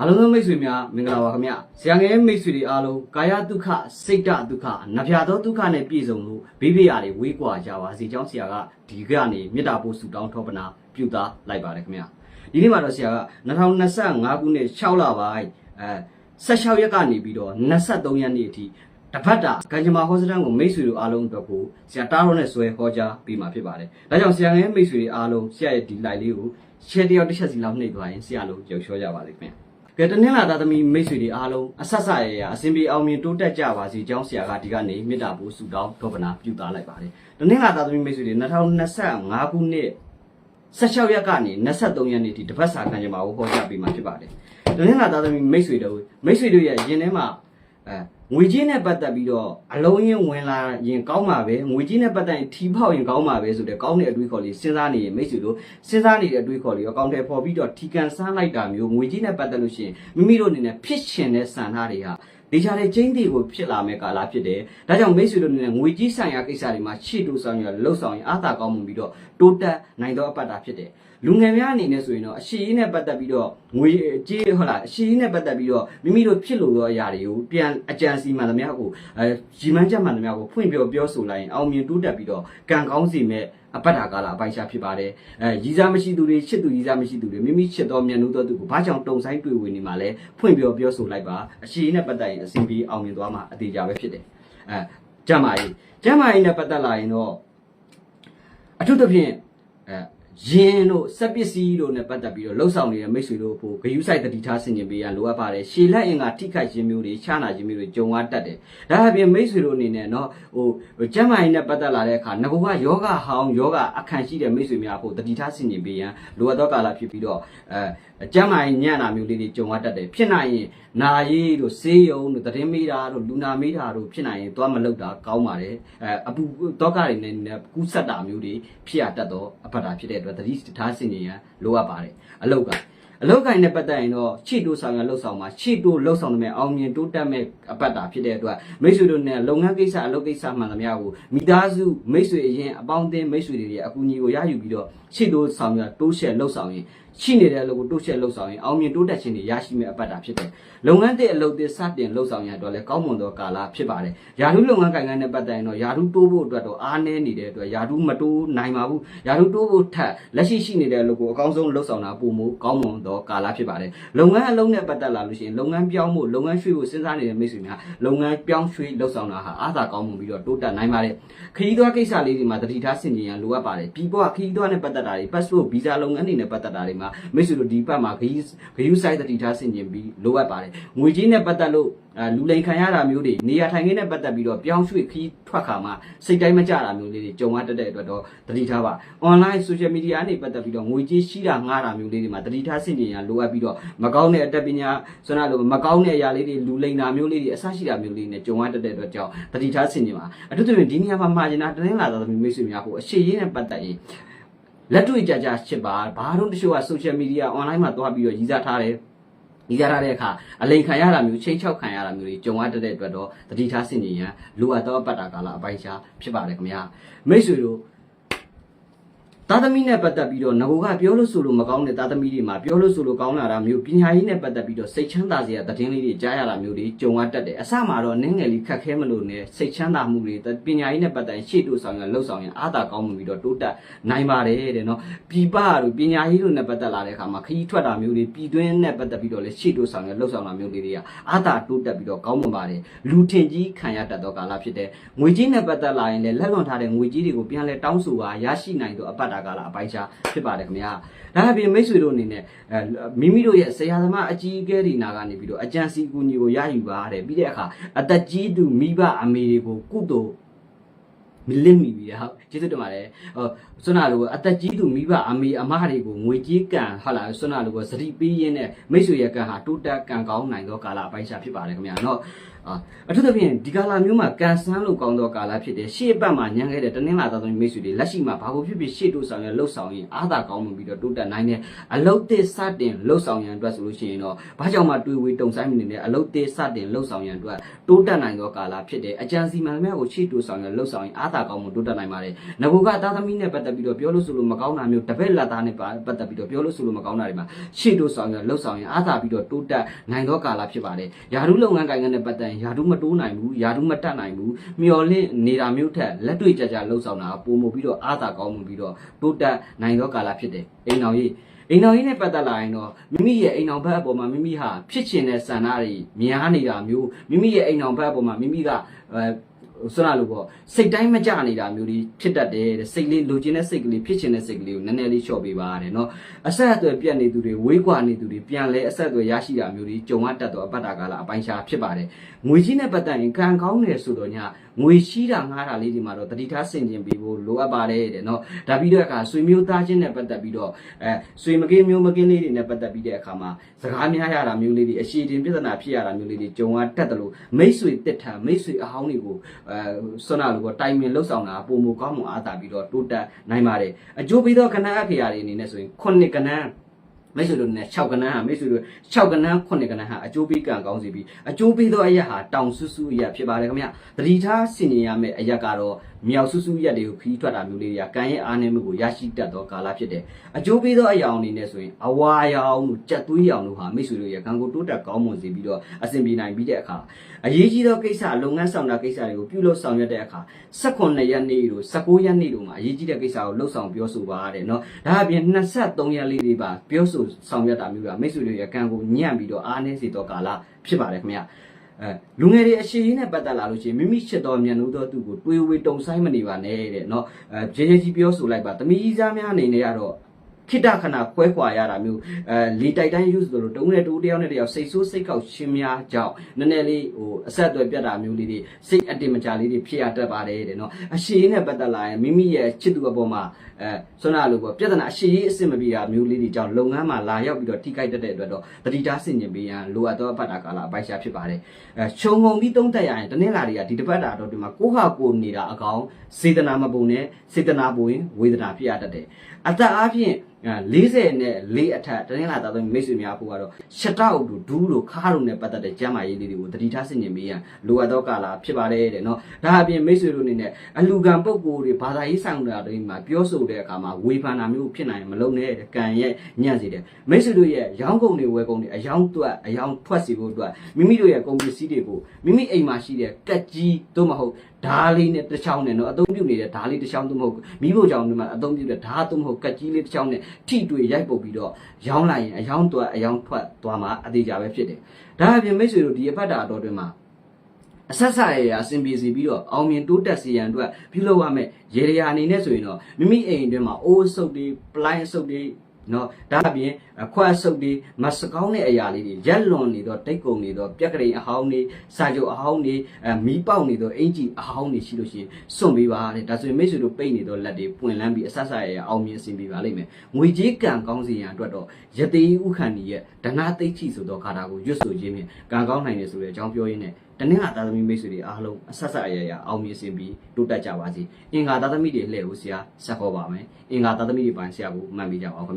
အားလုံးသောမိတ်ဆွေများမင်္ဂလာပါခင်ဗျဆရာငယ်မိတ်ဆွေတွေအားလုံးကာယဒုက္ခစိတ်ဓာတ်ဒုက္ခနဖျားသောဒုက္ခနဲ့ပြည့်စုံလို့ဘေးဘေးရာတွေဝေးကွာကြပါစေကြောင်းဆရာကဒီကနေမေတ္တာပို့ဆုတောင်းထောပနာပြုသားလိုက်ပါတယ်ခင်ဗျဒီနေ့မှာတော့ဆရာက2025ခုနှစ်6လပိုင်းအဲ16ရက်ကနေပြီးတော့23ရက်နေ့အထိတပတ်တာကံကြမ္မာဟောစတန်ကိုမိတ်ဆွေတို့အားလုံးအတွက်ကိုဆရာတားရောနဲ့ဆွဲဟောကြားပေးမှာဖြစ်ပါတယ်ဒါကြောင့်ဆရာငယ်မိတ်ဆွေတွေအားလုံးဆရာရဲ့ဒီ live လေးကို share တယောက်တစ်ချက်စီလောက်နှိပ်သွားရင်ဆရာလုံးကြောက်လျှော့ကြပါလိမ့်ခင်ဗျ ကဲတနင်္လာသားသမီးမိတ်ဆွေတွေအားလုံးအဆက်ဆက်ရရအစဉ်ပြေအောင်မြင်တိုးတက်ကြပါစေကြောင်းဆရာကဒီကနေ့မေတ္တာပို့ဆုတောင်းထောပနာပြုသားလိုက်ပါတယ်တနင်္လာသားသမီးမိတ်ဆွေတွေ2025ခုနှစ်16ရက်ကနေ23ရက်နေ့ထိတပတ်စာခံကြမှာကိုဟောကြားပေးမှာဖြစ်ပါတယ်တနင်္လာသားသမီးမိတ်ဆွေတို့မိတ်ဆွေတို့ရဲ့ရင်ထဲမှာအဲ ငွေကြီးနဲ့ပတ်သက်ပြီးတော့အလုံးရင်ဝင်လာရင်ကောင်းမှာပဲငွေကြီးနဲ့ပတ်သက်ရင်ထီဖောက်ရင်ကောင်းမှာပဲဆိုတဲ့ကောင်းတဲ့အတွေးခေါ်လေးစဉ်းစားနေရင်မိတ်ဆွေတို့စဉ်းစားနေတဲ့အတွေးခေါ်လေးရောကောင်းတယ်ပေါ်ပြီးတော့ထီကန်ဆန်းလိုက်တာမျိုးငွေကြီးနဲ့ပတ်သက်လို့ရှိရင်မိမိတို့အနေနဲ့ဖြစ်ရှင်တဲ့စံထားတွေဟာဒေချာတဲ့ချင်းတွေကိုဖြစ်လာမဲ့ကာလဖြစ်တယ်။ဒါကြောင့်မိတ်ဆွေတို့အနေနဲ့ငွေကြီးဆိုင်ရာကိစ္စတွေမှာရှေ့တိုးဆောင်ရလှုပ်ဆောင်ရင်အားသာကောင်းမှုပြီးတော့တိုးတက်နိုင်သောအပတ်တာဖြစ်တယ်။လူငယ်များအနေနဲ့ဆိုရင်တော့အရှိကြီးနဲ့ပတ်သက်ပြီးတော့ငွေကြေးဟုတ်လားအရှိကြီးနဲ့ပတ်သက်ပြီးတော့မိမိတို့ဖြစ်လို့သောအရာတွေကိုပြန်အကြံစီမှန်သမျှကိုအဲရီမန်းချက်မှန်သမျှကိုဖွင့်ပြောပြောဆိုလိုက်ရင်အောင်မြင်တိုးတက်ပြီးတော့ကံကောင်းစီမဲ့အပတ်တာကာလအပိုင်းခြားဖြစ်ပါတယ်အဲရီစားမရှိသူတွေချစ်သူရီစားမရှိသူတွေမိမိချစ်တော်မြတ်နိုးတော်သူကိုဘာကြောင့်တုံဆိုင်တွေ့ဝင်နေမှာလဲဖွင့်ပြောပြောဆိုလိုက်ပါအရှိကြီးနဲ့ပတ်သက်ရင်အစဉ်ပြေအောင်မြင်သွားမှာအသေးကြပဲဖြစ်တယ်အဲကျမ်းမာရေးကျမ်းမာရေးနဲ့ပတ်သက်လာရင်တော့အထူးသဖြင့်အဲ ရင်တို့စက်ပစ္စည်းတို့နဲ့ပတ်သက်ပြီးတော့လှုပ်ဆောင်နေတဲ့မိတ်ဆွေတို့ကိုဂယူးဆိုင်တတိထားဆင်ခြင်ပေးရလိုအပ်ပါတယ်ရှေလက်အင်ကထိခိုက်ခြင်းမျိုးတွေခြားနာခြင်းမျိုးတွေကြုံရတတ်တယ်ဒါအပြင်မိတ်ဆွေတို့အနေနဲ့နော်ဟိုကျန်းမာရေးနဲ့ပတ်သက်လာတဲ့အခါငဘကယောဂဟောင်းယောဂအခန့်ရှိတဲ့မိတ်ဆွေများကိုတတိထားဆင်ခြင်ပေးရန်လိုအပ်သောကာလဖြစ်ပြီးတော့အဲကျန်းမာရေးညံ့တာမျိုးလေးတွေကြုံရတတ်တယ်ဖြစ်နိုင်ရင်နာရေးတို့ဆေးရုံတို့သတင်းမေးတာတို့လူနာမေးတာတို့ဖြစ်နိုင်ရင်သွားမလုပ်တာကောင်းပါတယ်အဲအပူတောကတွေနဲ့ကူးဆက်တာမျိုးတွေဖြစ်ရတတ်တော့အဖတ်တာဖြစ်တဲ့အတွက်တတိထားဆင်ခြင်ရန်လိုအပ်ပါတယ်အလောက်ကအလောက်ကိုင်းနဲ့ပတ်သက်ရင်တော့ချီတိုးဆောင်ရလှုပ်ဆောင်မှာချီတိုးလှုပ်ဆောင်တဲ့အောင်မြင်တိုးတက်မဲ့အပတ်တာဖြစ်တဲ့အတွက်မိတ်ဆွေတို့နဲ့လုပ်ငန်းကိစ္စအလုပ်ကိစ္စမှန်သမျှကိုမိသားစုမိတ်ဆွေအရင်အပေါင်းအသင်းမိတ်ဆွေတွေရဲ့အကူအညီကိုရယူပြီးတော့ချီတိုးဆောင်ရတိုးရှက်လှုပ်ဆောင်ရင် ရှိနေတဲ့အလုပ်ကိုတိုးရှက်လှုပ်ဆောင်ရင်အောင်မြင်တိုးတက်ခြင်းတွေရရှိမဲ့အပတ်တာဖြစ်တယ်လုပ်ငန်းတဲ့အလုပ်တွေစတင်လှုပ်ဆောင်ရတော့လည်းကောင်းမွန်သောကာလဖြစ်ပါတယ်ယာရုလုပ်ငန်းကိုင်ငန်းနဲ့ပတ်သက်ရင်တော့ယာရုတိုးဖို့အတွက်တော့အားနည်းနေတဲ့အတွက်ယာရုမတိုးနိုင်ပါဘူးယာရုတိုးဖို့ထက်လက်ရှိရှိနေတဲ့အလုပ်ကိုအကောင်းဆုံးလှုပ်ဆောင်တာပုံမကောင်းမွန်သောကာလဖြစ်ပါတယ်လုပ်ငန်းအလုံးနဲ့ပတ်သက်လာလို့ရှိရင်လုပ်ငန်းပြောင်းဖို့လုပ်ငန်းရွှေ့ဖို့စဉ်းစားနေတဲ့မိတ်ဆွေများလုပ်ငန်းပြောင်းရွှေ့လှုပ်ဆောင်တာဟာအားသာကောင်းမွန်ပြီးတော့တိုးတက်နိုင်ပါတယ်ခရီးသွားကိစ္စလေးတွေမှာတတိထားဆင်ခြင်ရန်လိုအပ်ပါတယ်ပြီးတော့ခရီးသွားနဲ့ပတ်သက်တာတွေ passport visa လုပ်ငန်းတွေနဲ့ပတ်သက်တာတွေမှာမိတ်ဆွေတို့ဒီဘက်မှာခရီးခရီး site တတိထားဆင်ခြင်ပြီးလိုအပ်ပါတယ်ငွေကြေးနဲ့ပတ်သက်လို့အဲလူလိန်ခံရတာမျိုးတွေနေရာထိုင်ခင်းနဲ့ပတ်သက်ပြီးတော့ပြောင်းရွှေ့ခရီးထွက်ခါမှာစိတ်တိုင်းမကြတာမျိုးလေးတွေကြုံရတတ်တဲ့အတွက်တော့တတိထားပါ online social media နဲ့ပတ်သက်ပြီးတော့ငွေကြေးရှိတာငှားတာမျိုးလေးတွေမှာတတိထားဆင်ခြင်ရန်လိုအပ်ပြီးတော့မကောင်းတဲ့အတတ်ပညာဆွမ်းနာလိုမကောင်းတဲ့အရာလေးတွေလူလိန်တာမျိုးလေးတွေအဆရှိတာမျိုးလေးနဲ့ကြုံရတတ်တဲ့အတွက်ကြောင့်တတိထားဆင်ခြင်ပါအထူးသဖြင့်ဒီနေရာမှာမှာကျင်တာတနင်္လာသာသမီမိတ်ဆွေများကိုအရှိရင်းနဲ့ပတ်သက်ရင် လက်တွေ့ကြကြချစ်ပါဘာလို့တချို့က social media online မှာသွားပြီးတော့ရည်စားထားတယ်ဒီကြရတဲ့အခါအလိန်ခံရတာမျိုးချိန်ချောက်ခံရတာမျိုးတွေကြုံရတဲ့အတွက်တော့တတိထားဆင်ခြင်ရန်လိုအပ်သောအပတ်တာကာလအပိုင်းခြားဖြစ်ပါတယ်ခင်ဗျာမိတ်ဆွေတို့ သားသမီးနဲ့ပတ်သက်ပြီးတော့ငကိုကပြောလို့ဆိုလို့မကောင်းတဲ့သားသမီးတွေမှာပြောလို့ဆိုလို့ကောင်းလာတာမျိုးပညာရေးနဲ့ပတ်သက်ပြီးတော့စိတ်ချမ်းသာစရာသတင်းလေးတွေကြားရတာမျိုးတွေကြုံရတတ်တယ်အစမှာတော့နင်းငယ်လေးခက်ခဲမလို့နဲ့စိတ်ချမ်းသာမှုတွေပညာရေးနဲ့ပတ်သက်ရင်ရှေ့တိုးဆောင်ရလှုပ်ဆောင်ရင်အားသာကောင်းမှုပြီးတော့တိုးတက်နိုင်ပါတယ်တဲ့နော်ပြည်ပတို့ပညာရေးတို့နဲ့ပတ်သက်လာတဲ့အခါမှာခရီးထွက်တာမျိုးတွေပြည်တွင်းနဲ့ပတ်သက်ပြီးတော့လည်းရှေ့တိုးဆောင်ရလှုပ်ဆောင်တာမျိုးလေးတွေကအားသာတိုးတက်ပြီးတော့ကောင်းမွန်ပါတယ်လူထင်ကြီးခံရတတ်သောကာလဖြစ်တဲ့ငွေကြီးနဲ့ပတ်သက်လာရင်လည်းလက်လွန်ထားတဲ့ငွေကြီးတွေကိုပြန်လဲတောင်းဆိုတာရရှိနိုင်သောအပတ်တာကာလအပိုင်းခြားဖြစ်ပါတယ်ခင်ဗျာဒါအပြင်မိတ်ဆွေတို့အနေနဲ့အဲမိမိတို့ရဲ့ဆရာသမားအကြီးအကဲတွေနာကနေပြီးတော့အကြံစီကူညီကိုရယူပါတဲ့ပြီးတဲ့အခါအသက်ကြီးသူမိဘအမေတွေကိုကုသိုလ်မလင့်မိပြီဟုတ်ကျေးဇူးတင်ပါတယ်ဟိုဆွနာလိုအသက်ကြီးသူမိဘအမေအမတွေကိုငွေကြေးကံဟုတ်လားဆွနာလိုကစတိပေးရင်းနဲ့မိတ်ဆွေရဲ့ကံဟာတိုးတက်ကံကောင်းနိုင်သောကာလအပိုင်းခြားဖြစ်ပါတယ်ခင်ဗျာเนาะ အာအထူးသဖြင့်ဒီကာလာမျိုးမှာကန်ဆန်းလို့ကောင်းသောကာလာဖြစ်တယ်ရှေ့အပတ်မှာညံခဲ့တဲ့တနင်္လာသားသမီးမိတ်ဆွေတွေလက်ရှိမှာဘာကိုဖြစ်ဖြစ်ရှေ့တိုးဆောင်ရလှုပ်ဆောင်ရင်အားသာကောင်းမှုပြီးတော့တိုးတက်နိုင်တယ်အလုတ်သစ်စတင်လှုပ်ဆောင်ရန်အတွက်ဆိုလို့ရှိရင်တော့ဘာကြောင့်မှတွေးဝေးတုံဆိုင်မနေနဲ့အလုတ်သစ်စတင်လှုပ်ဆောင်ရန်အတွက်တိုးတက်နိုင်သောကာလာဖြစ်တယ်အကြံစီမံများကိုရှေ့တိုးဆောင်ရလှုပ်ဆောင်ရင်အားသာကောင်းမှုတိုးတက်နိုင်ပါတယ်ငကူကသားသမီးနဲ့ပတ်သက်ပြီးတော့ပြောလို့ဆိုလို့မကောင်းတာမျိုးတပည့်လက်သားနဲ့ပတ်သက်ပြီးတော့ပြောလို့ဆိုလို့မကောင်းတာတွေမှာရှေ့တိုးဆောင်ရလှုပ်ဆောင်ရင်အားသာပြီးတော့တိုးတက်နိုင်သောကာလာဖြစ်ပါတယ်ယာရုလုပ်ငန်းကိုင်ငန်းနဲ့ပတ်သက်ရင်ယာရုမတိုးနိုင်ဘူးယာရုမတက်နိုင်ဘူးမျော်လင့်နေတာမျိုးထက်လက်တွေ့ကြကြလှုပ်ဆောင်တာပုံမှုပြီးတော့အားသာကောင်းမှုပြီးတော့တိုးတက်နိုင်သောကာလာဖြစ်တယ်အိမ်တော်ကြီးအိမ်တော်ကြီးနဲ့ပတ်သက်လာရင်တော့မိမိရဲ့အိမ်တော်ဘက်အပေါ်မှာမိမိဟာဖြစ်ချင်တဲ့ဆန္ဒတွေများနေတာမျိုးမိမိရဲ့အိမ်တော်ဘက်အပေါ်မှာမိမိက စွနာလို့ပေါ့စိတ်တိုင်းမကြနေတာမျိုးကြီးဖြစ်တတ်တယ်တဲ့စိတ်လေးလိုချင်တဲ့စိတ်ကလေးဖြစ်ချင်တဲ့စိတ်ကလေးကိုနည်းနည်းလေးလျှော့ပေးပါတဲ့နော်အဆက်အသွယ်ပြတ်နေသူတွေဝေးကွာနေသူတွေပြန်လဲအဆက်အသွယ်ရရှိတာမျိုးကြီးကြုံရတတ်တော့အပတ်တာကာလအပိုင်းခြားဖြစ်ပါတယ်ငွေကြီးနဲ့ပတ်သက်ရင်ကံကောင်းတယ်ဆိုတော့ည ငွေရှိတာငားတာလေးဒီမှာတော့တတိထားဆင်ခြင်ပေးဖို့လိုအပ်ပါတယ်တဲ့နော်ဒါပြီးတော့အခါဆွေမျိုးသားချင်းနဲ့ပတ်သက်ပြီးတော့အဲဆွေမကင်းမျိုးမကင်းလေးတွေနဲ့ပတ်သက်ပြီးတဲ့အခါမှာစကားများရတာမျိုးလေးတွေအရှိတင်ပြဿနာဖြစ်ရတာမျိုးလေးတွေကြုံရတတ်တယ်လို့မိတ်ဆွေတစ်ထံမိတ်ဆွေအဟောင်းတွေကိုအဲဆွမ်းနာလို့ပေါ့တိုင်ပင်လှုပ်ဆောင်တာပုံမကောင်းမှုအားသာပြီးတော့တိုးတက်နိုင်ပါတယ်အကျိုးပေးသောကဏ္ဍအခရာတွေအနေနဲ့ဆိုရင်ခုနှစ်ကဏ္ဍ မိတ်ဆွေတို့နဲ့6ကဏ္ဍဟာမိတ်ဆွေတို့6ကဏ္ဍ9ကဏ္ဍဟာအကျိုးပေးကံကောင်းစီပြီးအကျိုးပေးသောအရက်ဟာတောင်ဆူဆူအရက်ဖြစ်ပါတယ်ခင်ဗျတတိထားဆင်ញင်ရမယ့်အရက်ကတော့မြောက်စုစုရက်တွေကိုခီးထွက်တာမျိုးလေးတွေကကံရဲ့အားနည်းမှုကိုရရှိတတ်သောကာလဖြစ်တယ်။အကျိုးပေးသောအရာအနေနဲ့ဆိုရင်အဝါရောင်တို့ကြက်သွေးရောင်တို့ဟာမိတ်ဆွေတို့ရဲ့ကံကိုတိုးတက်ကောင်းမွန်စေပြီးတော့အဆင်ပြေနိုင်ပြီးတဲ့အခါအရေးကြီးသောကိစ္စလုပ်ငန်းဆောင်တာကိစ္စတွေကိုပြုလုပ်ဆောင်ရွက်တဲ့အခါ18ရက်နေ့တို့19ရက်နေ့တို့မှာအရေးကြီးတဲ့ကိစ္စကိုလှုပ်ဆောင်ပြောဆိုပါရတယ်နော်။ဒါအပြင်23ရက်လေးတွေပါပြောဆိုဆောင်ရွက်တာမျိုးကမိတ်ဆွေတို့ရဲ့ကံကိုညံ့ပြီးတော့အားနည်းစေသောကာလဖြစ်ပါတယ်ခင်ဗျာ။ အဲလူငယ်တွေအရှိရေးနဲ့ပတ်သက်လာလို့ရှိရင်မိမိချစ်တော်မြန်လို့တော့သူ့ကိုတွေးဝေတုံဆိုင်မနေပါနဲ့တဲ့เนาะအဲဂျေဂျေကြီးပြောဆိုလိုက်ပါတမီးကြီးစားများအနေနဲ့ကတော့ ခိတခဏခွဲခွာရတာမျိုးအဲလေတိုက်တိုင်းယူဆိုလို့တုံးနဲ့တူတယောက်နဲ့တယောက်စိတ်ဆိုးစိတ်ကောက်ရှင်းများကြောင့်နည်းနည်းလေးဟိုအဆက်အသွယ်ပြတ်တာမျိုးလေးတွေစိတ်အတင်မကြလေးတွေဖြစ်ရတတ်ပါတယ်တဲ့နော်အရှိရေးနဲ့ပတ်သက်လာရင်မိမိရဲ့ချစ်သူအပေါ်မှာအဲဆွမ်းနာလို့ပေါ့ပြဿနာအရှိရေးအစ်စ်မပြေတာမျိုးလေးတွေကြောင့်လုပ်ငန်းမှာလာရောက်ပြီးတော့ထိခိုက်တတ်တဲ့အတွက်တော့တတိတာဆင်ញင်ပေးရန်လိုအပ်သောအပတ်တာကာလအပိုက်ရှာဖြစ်ပါတယ်အဲခြုံငုံပြီးတုံးတက်ရရင်တနင်္လာတွေကဒီတစ်ပတ်တာတော့ဒီမှာကိုဟာကိုနေတာအကောင်စေတနာမပုံနဲ့စေတနာပုံရင်ဝေဒနာဖြစ်ရတတ်တယ်အသက်အားဖြင့်40နဲ့4အထက်တနင်္လာသားသမီးမိတ်ဆွေများဖို့ကတော့ရှက်တောက်တို့ဒူးတို့ခါးတို့နဲ့ပတ်သက်တဲ့ကျမ်းမာရေးလေးတွေကိုတတိထားဆင်ញင်ပေးရန်လိုအပ်သောကာလဖြစ်ပါတယ်တဲ့နော်ဒါအပြင်မိတ်ဆွေတို့အနေနဲ့အလူကံပုံကိုယ်တွေဘာသာရေးဆောင်တာတွေမှာပြောဆိုတဲ့အခါမှာဝေဖန်တာမျိုးဖြစ်နိုင်မလုံးနဲ့တဲ့ကံရဲ့ညံ့စေတယ်မိတ်ဆွေတို့ရဲ့ရောင်းကုန်တွေဝယ်ကုန်တွေအယောင်းတွက်အယောင်းထွက်စီဖို့အတွက်မိမိတို့ရဲ့ကုန်ပစ္စည်းတွေကိုမိမိအိမ်မှာရှိတဲ့ကက်ကြီးသို့မဟုတ်ဓားလေးနဲ့တစ်ချောင်းနဲ့နော်အသုံးပြုနေတဲ့ဓားလေးတစ်ချောင်းသို့မဟုတ်မိဖို့ကြောင့်ဒီမှာအသုံးပြုတဲ့ဓားသို့မဟုတ်ကက်ကြီးလေးတစ်ချောင်းနဲ့ထိတွေ့ရိုက်ပုတ်ပြီးတော့ရောင်းလိုက်ရင်အယောင်းတွက်အယောင်းထွက်သွားမှာအသေးကြပဲဖြစ်တယ်ဒါအပြင်မိတ်ဆွေတို့ဒီအဖတ်တာအတော်တွင်မှာအဆက်ဆက်ရရအစဉ်ပြေစီပြီးတော့အောင်မြင်တိုးတက်စီရန်အတွက်ပြုလုပ်ရမယ်ရေရရာအနေနဲ့ဆိုရင်တော့မိမိအိမ်အတွင်းမှာအိုးအဆုပ်တွေပလိုင်းအဆုပ်တွေ နော်ဒါအပြင်အခွက်အဆုပ်တွေမစကောင်းတဲ့အရာလေးတွေရက်လွန်နေတော့တိတ်ကုန်နေတော့ပြက်ကလေးအဟောင်းတွေစာချုပ်အဟောင်းတွေအမီးပေါက်နေတော့အင်ကြီးအဟောင်းတွေရှိလို့ရှိရင်စွန့်ပေးပါတဲ့ဒါဆိုရင်မိတ်ဆွေတို့ပိတ်နေတော့လက်တွေပွင့်လန်းပြီးအဆဆရရအောင်မြင်အဆင်ပြေပါလိမ့်မယ်ငွေကြေးကံကောင်းစီရန်အတွက်တော့ယတိဥခန္ဒီရဲ့ဒနာသိချိဆိုတော့ခါတာကိုရွတ်ဆိုခြင်းဖြင့်ကံကောင်းနိုင်တယ်ဆိုတဲ့အကြောင်းပြောရင်းနဲ့တနင်္လာသားသမီးမိတ်ဆွေတွေအားလုံးအဆက်ဆက်အရရအောင်မြင်စင်ပြီးတိုးတက်ကြပါစေအင်္ဂါသားသမီးတွေလှည့်ကိုဆရာဆက်ခေါ်ပါမယ်အင်္ဂါသားသမီးတွေပိုင်းဆရာကိုမှတ်မိကြပါအောင်ခင်ဗျ